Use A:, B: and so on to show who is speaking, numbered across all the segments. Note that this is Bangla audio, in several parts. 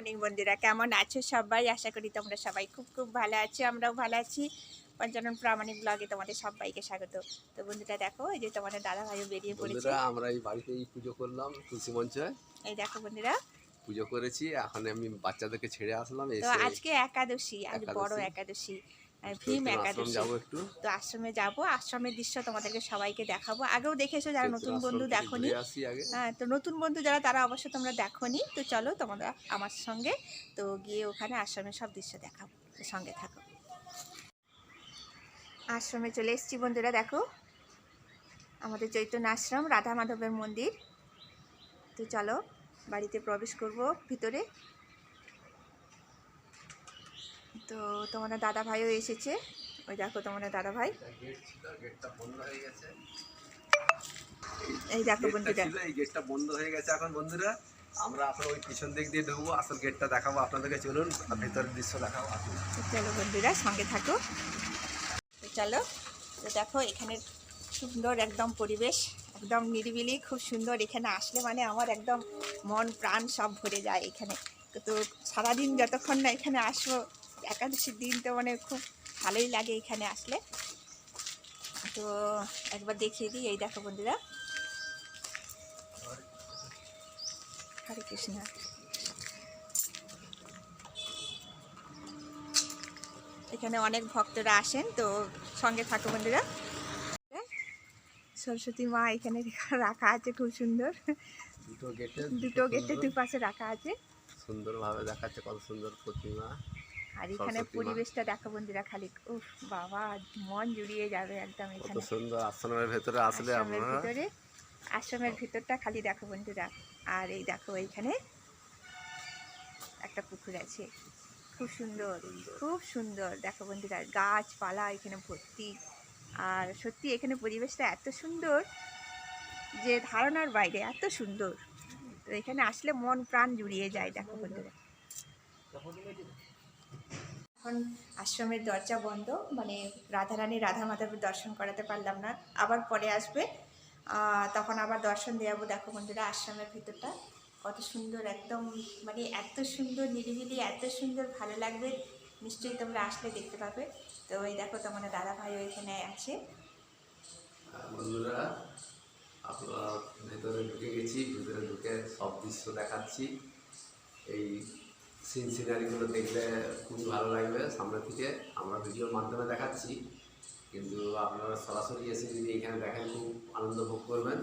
A: মর্নিং বন্ধুরা কেমন আছো সবাই আশা করি তোমরা সবাই খুব খুব ভালো আছো আমরাও ভালো আছি পঞ্চানন প্রামাণিক ব্লগে তোমাদের সবাইকে স্বাগত তো বন্ধুরা দেখো এই যে তোমাদের দাদা ভাইও বেরিয়ে পড়েছে
B: আমরা এই বাড়িতেই পুজো করলাম তুলসী মঞ্চে
A: এই দেখো বন্ধুরা
B: পুজো করেছি এখন আমি বাচ্চাদেরকে ছেড়ে আসলাম তো
A: আজকে একাদশী আজ বড় একাদশী ভীম একাদশী তো আশ্রমে যাব আশ্রমের দৃশ্য তোমাদেরকে সবাইকে দেখাবো আগেও দেখেছো যারা নতুন বন্ধু দেখো নি হ্যাঁ তো নতুন বন্ধু যারা তারা অবশ্য তোমরা দেখো নি তো চলো তোমরা আমার সঙ্গে তো গিয়ে ওখানে আশ্রমের সব দৃশ্য দেখাবো সঙ্গে থাকো আশ্রমে চলে এসেছি বন্ধুরা দেখো আমাদের চৈতন্য আশ্রম রাধা মাধবের মন্দির তো চলো বাড়িতে প্রবেশ করব ভিতরে তো তোমাদের দাদা ভাইও এসেছে ওই দেখো তোমাদের দাদা ভাই এই দেখো বন্ধুরা
B: এই গেটটা বন্ধ হয়ে গেছে এখন বন্ধুরা আমরা এখন ওই পিছন দিক দিয়ে ঢুকবো আসল গেটটা দেখাবো আপনাদেরকে চলুন ভেতরের দৃশ্য দেখাবো
A: চলো বন্ধুরা সঙ্গে থাকো চলো তো দেখো এখানে সুন্দর একদম পরিবেশ একদম নিরিবিলি খুব সুন্দর এখানে আসলে মানে আমার একদম মন প্রাণ সব ভরে যায় এখানে তো সারাদিন যতক্ষণ না এখানে আসবো একাদশীর দিন তো মানে খুব ভালোই লাগে এখানে আসলে তো একবার দেখিয়ে দিই এই দেখো বন্ধুরা হরে কৃষ্ণ এখানে অনেক ভক্তরা আসেন তো সঙ্গে থাকো বন্ধুরা সরস্বতী মা এখানে রাখা আছে খুব সুন্দর
B: দুটো গেটে দুটো গেটে দুপাশে রাখা আছে সুন্দরভাবে দেখাচ্ছে কত সুন্দর প্রতিমা
A: আর এখানে পরিবেশটা দেখো বন্ধুরা খালি উফ বাবা মন জুড়িয়ে যাবে একদম এখানে
B: সুন্দর আশ্রমের ভেতরে আসলে আমরা
A: আশ্রমের হ্যাঁ? ভিতরটা খালি দেখো বন্ধুরা আর এই দেখো এইখানে একটা পুকুর আছে খুব সুন্দর খুব সুন্দর দেখো বন্ধুরা গাছপালা এখানে ভর্তি আর সত্যি এখানে পরিবেশটা এত সুন্দর যে ধারণার বাইরে এত সুন্দর এখানে আসলে মন প্রাণ জুড়িয়ে যায় দেখো বন্ধুরা এখন আশ্রমের দরজা বন্ধ মানে রাধারানী রাধা মাধবের দর্শন করাতে পারলাম না আবার পরে আসবে তখন আবার দর্শন দেওয়াবো দেখো বন্ধুরা আশ্রমের ভিতরটা কত সুন্দর একদম মানে এত সুন্দর নিরিবিলি এত সুন্দর ভালো লাগবে নিশ্চয়ই তোমরা আসলে দেখতে পাবে তো ওই দেখো মানে দাদা ভাই ওইখানে আছে
B: বন্ধুরা আপনারা ভেতরে ঢুকে গেছি ভেতরে ঢুকে সব দৃশ্য দেখাচ্ছি এই সিন সিনারিগুলো দেখলে খুবই ভালো লাগবে সামনে থেকে আমরা ভিডিওর মাধ্যমে দেখাচ্ছি কিন্তু আপনারা সরাসরি এসে যদি এখানে দেখেন খুব আনন্দ ভোগ করবেন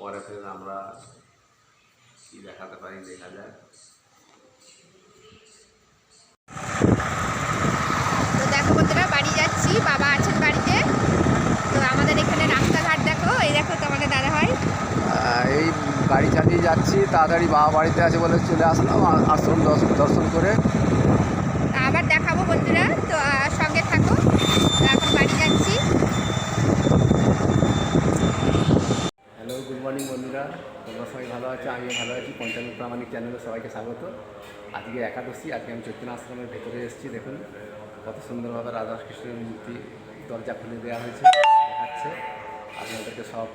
B: পরে ফের আমরা কি দেখাতে পারি দেখা যায়
A: বাড়ি যাচ্ছি বাবা আছেন বাড়ি
B: গাড়ি চালিয়ে যাচ্ছি তাড়াতাড়ি বাবা বাড়িতে আছে বলে চলে আসলাম আশ্রম দর্শন করে
A: আবার দেখাবো বন্ধুরা তো সঙ্গে থাকো এখন বাড়ি যাচ্ছি
B: হ্যালো গুড মর্নিং বন্ধুরা তোমরা সবাই ভালো আছো আমি ভালো আছি পঞ্চান্ন প্রামাণিক চ্যানেলে সবাইকে স্বাগত আজকে একাদশী আজকে আমি চৈতন্য আশ্রমের ভেতরে এসেছি দেখুন কত সুন্দরভাবে রাধা কৃষ্ণের মূর্তি দরজা খুলে দেওয়া হয়েছে দেখাচ্ছে আমি ওদেরকে সব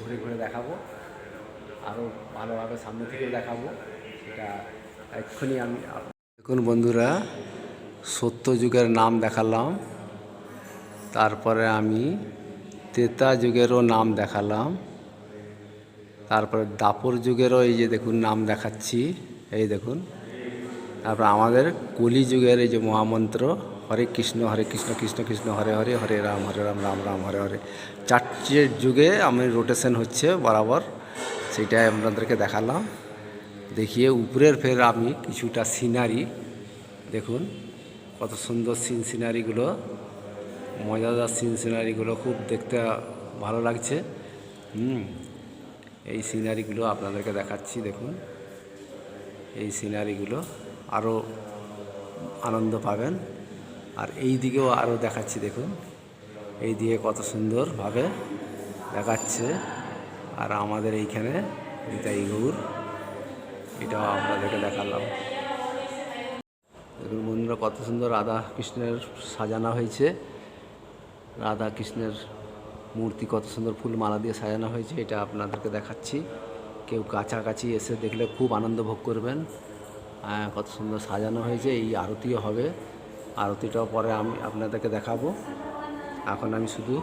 B: ঘুরে ঘুরে দেখাবো আরও ভালোভাবে সামনে থেকে দেখাবো সেটা এক্ষুনি আমি দেখুন বন্ধুরা সত্য যুগের নাম দেখালাম তারপরে আমি তেতা যুগেরও নাম দেখালাম তারপরে দাপর যুগেরও এই যে দেখুন নাম দেখাচ্ছি এই দেখুন তারপর আমাদের কলি যুগের এই যে মহামন্ত্র হরে কৃষ্ণ হরে কৃষ্ণ কৃষ্ণ কৃষ্ণ হরে হরে হরে রাম হরে রাম রাম রাম হরে হরে চারটের যুগে আমি রোটেশন হচ্ছে বরাবর সেটা আপনাদেরকে দেখালাম দেখিয়ে উপরের ফের আমি কিছুটা সিনারি দেখুন কত সুন্দর সিন সিনারিগুলো মজাদার সিন সিনারিগুলো খুব দেখতে ভালো লাগছে হুম এই সিনারিগুলো আপনাদেরকে দেখাচ্ছি দেখুন এই সিনারিগুলো আরও আনন্দ পাবেন আর এই দিকেও আরও দেখাচ্ছি দেখুন এই দিকে কত সুন্দরভাবে দেখাচ্ছে আর আমাদের এইখানে নিতাই গৌর এটাও আপনাদেরকে দেখালাম দেখুন বন্ধুরা কত সুন্দর রাধা কৃষ্ণের সাজানো হয়েছে রাধা কৃষ্ণের মূর্তি কত সুন্দর ফুল মালা দিয়ে সাজানো হয়েছে এটা আপনাদেরকে দেখাচ্ছি কেউ কাছাকাছি এসে দেখলে খুব আনন্দ ভোগ করবেন হ্যাঁ, কত সুন্দর সাজানো হয়েছে এই আরতিও হবে আরতিটাও পরে আমি আপনাদেরকে দেখাবো এখন আমি শুধু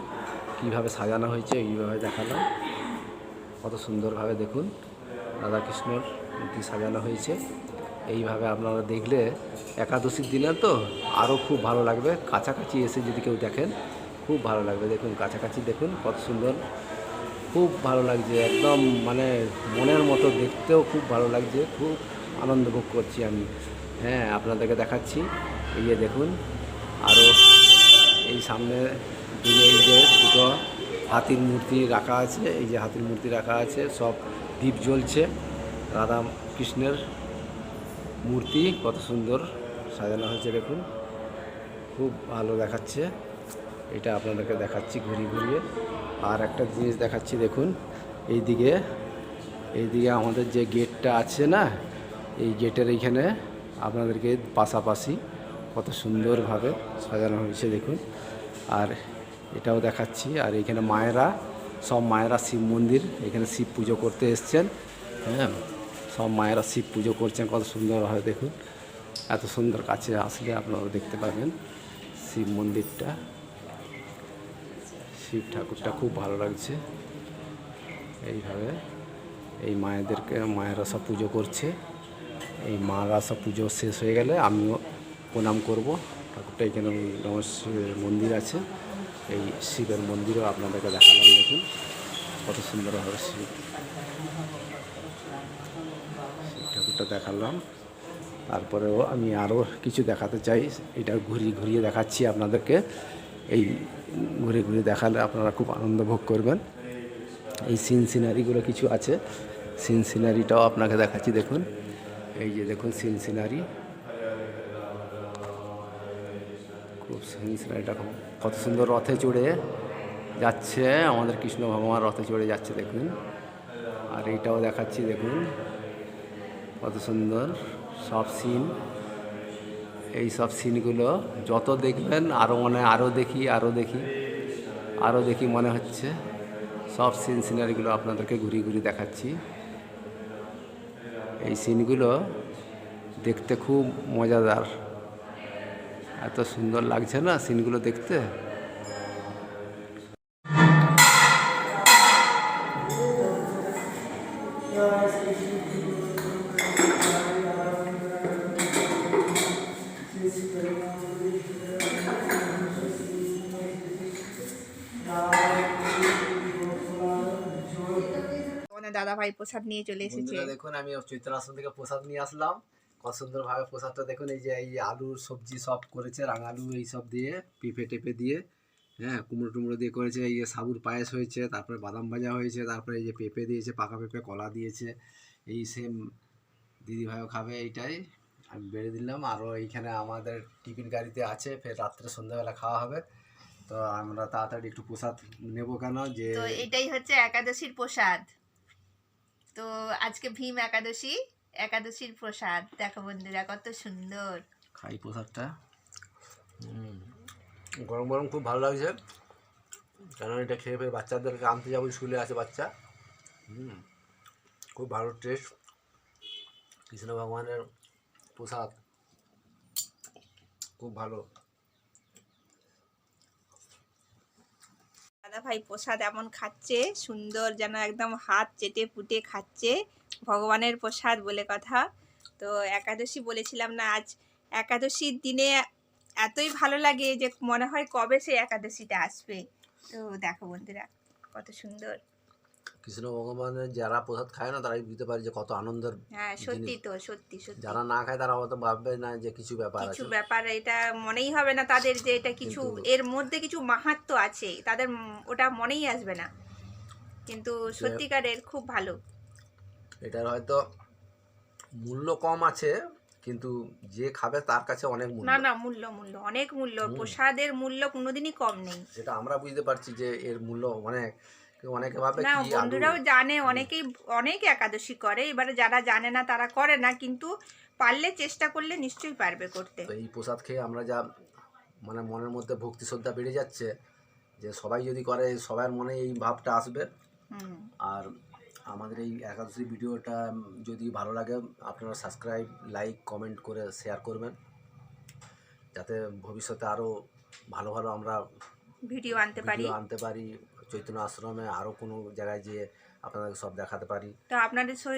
B: কিভাবে সাজানো হয়েছে এইভাবে দেখালাম কত সুন্দরভাবে দেখুন রাধাকৃষ্ণর মূর্তি সাজানো হয়েছে এইভাবে আপনারা দেখলে একাদশীর দিনে তো আরও খুব ভালো লাগবে কাছাকাছি এসে যদি কেউ দেখেন খুব ভালো লাগবে দেখুন কাছাকাছি দেখুন কত সুন্দর খুব ভালো লাগছে একদম মানে মনের মতো দেখতেও খুব ভালো লাগছে খুব আনন্দ ভোগ করছি আমি হ্যাঁ আপনাদেরকে দেখাচ্ছি এই যে দেখুন আরও এই সামনে দিনে এই যে দুটো হাতির মূর্তি রাখা আছে এই যে হাতির মূর্তি রাখা আছে সব দীপ জ্বলছে রাধা কৃষ্ণের মূর্তি কত সুন্দর সাজানো হয়েছে দেখুন খুব ভালো দেখাচ্ছে এটা আপনাদেরকে দেখাচ্ছি ঘুরিয়ে ঘুরিয়ে আর একটা জিনিস দেখাচ্ছি দেখুন এইদিকে এইদিকে আমাদের যে গেটটা আছে না এই গেটের এইখানে আপনাদেরকে পাশাপাশি কত সুন্দরভাবে সাজানো হয়েছে দেখুন আর এটাও দেখাচ্ছি আর এখানে মায়েরা সব মায়েরা শিব মন্দির এখানে শিব পুজো করতে এসছেন হ্যাঁ সব মায়েরা শিব পুজো করছেন কত সুন্দরভাবে দেখুন এত সুন্দর কাছে আসলে আপনারা দেখতে পাবেন শিব মন্দিরটা শিব ঠাকুরটা খুব ভালো লাগছে এইভাবে এই মায়েদেরকে মায়েরা সব পুজো করছে এই মারা সব পুজো শেষ হয়ে গেলে আমিও প্রণাম করব ঠাকুরটা এখানে মন্দির আছে এই শিবের মন্দিরও আপনাদেরকে দেখালাম দেখুন কত সুন্দরভাবে শিব ঠাকুরটা দেখালাম তারপরেও আমি আরও কিছু দেখাতে চাই এটা ঘুরিয়ে ঘুরিয়ে দেখাচ্ছি আপনাদেরকে এই ঘুরে ঘুরে দেখালে আপনারা খুব আনন্দ ভোগ করবেন এই সিন সিনারিগুলো কিছু আছে সিন সিনারিটাও আপনাকে দেখাচ্ছি দেখুন এই যে দেখুন সিন সিনারি খুব সুন্দর খুব কত সুন্দর রথে চড়ে যাচ্ছে আমাদের কৃষ্ণ ভগবান রথে চড়ে যাচ্ছে দেখুন আর এইটাও দেখাচ্ছি দেখুন কত সুন্দর সব সিন এই সব সিনগুলো যত দেখবেন আরও মনে আরও দেখি আরও দেখি আরও দেখি মনে হচ্ছে সব সিন সিনারিগুলো আপনাদেরকে ঘুরি ঘুরি দেখাচ্ছি এই সিনগুলো দেখতে খুব মজাদার এত সুন্দর লাগছে না সিনগুলো দেখতে মানে দাদা
A: ভাই প্রসাদ নিয়ে চলে এসেছে
B: দেখুন আমি চৈত্র আসন থেকে প্রসাদ নিয়ে আসলাম সুন্দরভাবে প্রসাদটা দেখুন এই যে এই আলুর সবজি সব করেছে রাঙালু এই সব দিয়ে পিঁপে টেপে দিয়ে হ্যাঁ কুমড়ো টুমড়ো দিয়ে করেছে এই যে সাবুর পায়েস হয়েছে তারপরে বাদাম ভাজা হয়েছে তারপরে এই যে পেঁপে দিয়েছে পাকা পেঁপে কলা দিয়েছে এই সেম দিদিভাইও খাবে এইটাই আমি বেড়ে দিলাম আরও এইখানে আমাদের টিফিন গাড়িতে আছে ফের রাত্রে সন্ধ্যাবেলা খাওয়া হবে তো আমরা তাড়াতাড়ি একটু প্রসাদ নেব কেন যে
A: এটাই হচ্ছে একাদশীর প্রসাদ তো আজকে ভীম একাদশী একাদশীর প্রসাদ দেখো বন্ধুরা কত সুন্দর
B: খাই প্রসাদটা গরম গরম খুব ভালো লাগছে কারণ এটা খেয়ে ফেয়ে বাচ্চাদেরকে আনতে যাবো স্কুলে আছে বাচ্চা হুম খুব ভালো টেস্ট কৃষ্ণ ভগবানের প্রসাদ খুব ভালো
A: দাদা ভাই প্রসাদ এমন খাচ্ছে সুন্দর যেন একদম হাত চেটে পুটে খাচ্ছে ভগবানের প্রসাদ বলে কথা তো একাদশী বলেছিলাম না আজ একাদশীর দিনে এতই ভালো লাগে যে মনে হয় কবে সেই একাদশীটা আসবে তো দেখো বন্ধুরা কত সুন্দর
B: কৃষ্ণ ভগবানের যারা প্রসাদ খায় না তারাই বুঝতে পারে যে কত আনন্দের
A: হ্যাঁ, সত্যি তো সত্যি সত্যি
B: যারা না খায় তারা হয়তো ভাববে না যে কিছু ব্যাপার
A: কিছু ব্যাপার এটা মনেই হবে না তাদের যে এটা কিছু এর মধ্যে কিছু মাহাত্ম আছে তাদের ওটা মনেই আসবে না কিন্তু সত্যিকারের খুব ভালো
B: এটার হয়তো মূল্য কম আছে কিন্তু যে খাবে তার কাছে অনেক মূল্য না
A: না মূল্য মূল্য অনেক মূল্য প্রসাদের মূল্য কোনোদিনই কম নেই
B: সেটা আমরা বুঝতে পারছি যে এর মূল্য অনেক অনেকে ভাবে
A: না বন্ধুরাও জানে অনেকেই অনেক একাদশী করে এবারে যারা জানে না তারা করে না কিন্তু পারলে চেষ্টা করলে নিশ্চয়ই পারবে করতে
B: এই প্রসাদ খেয়ে আমরা যা মানে মনের মধ্যে ভক্তি শ্রদ্ধা বেড়ে যাচ্ছে যে সবাই যদি করে সবার মনে এই ভাবটা আসবে আর আমাদের এই একাদশী ভিডিওটা যদি ভালো লাগে আপনারা সাবস্ক্রাইব লাইক কমেন্ট করে শেয়ার করবেন যাতে ভবিষ্যতে আরও ভালো ভালো আমরা
A: ভিডিও আনতে পারি
B: আনতে পারি চৈতন্য আশ্রমে আরও কোনো জায়গায় যেয়ে আপনাদের সব দেখাতে পারি তো আপনাদের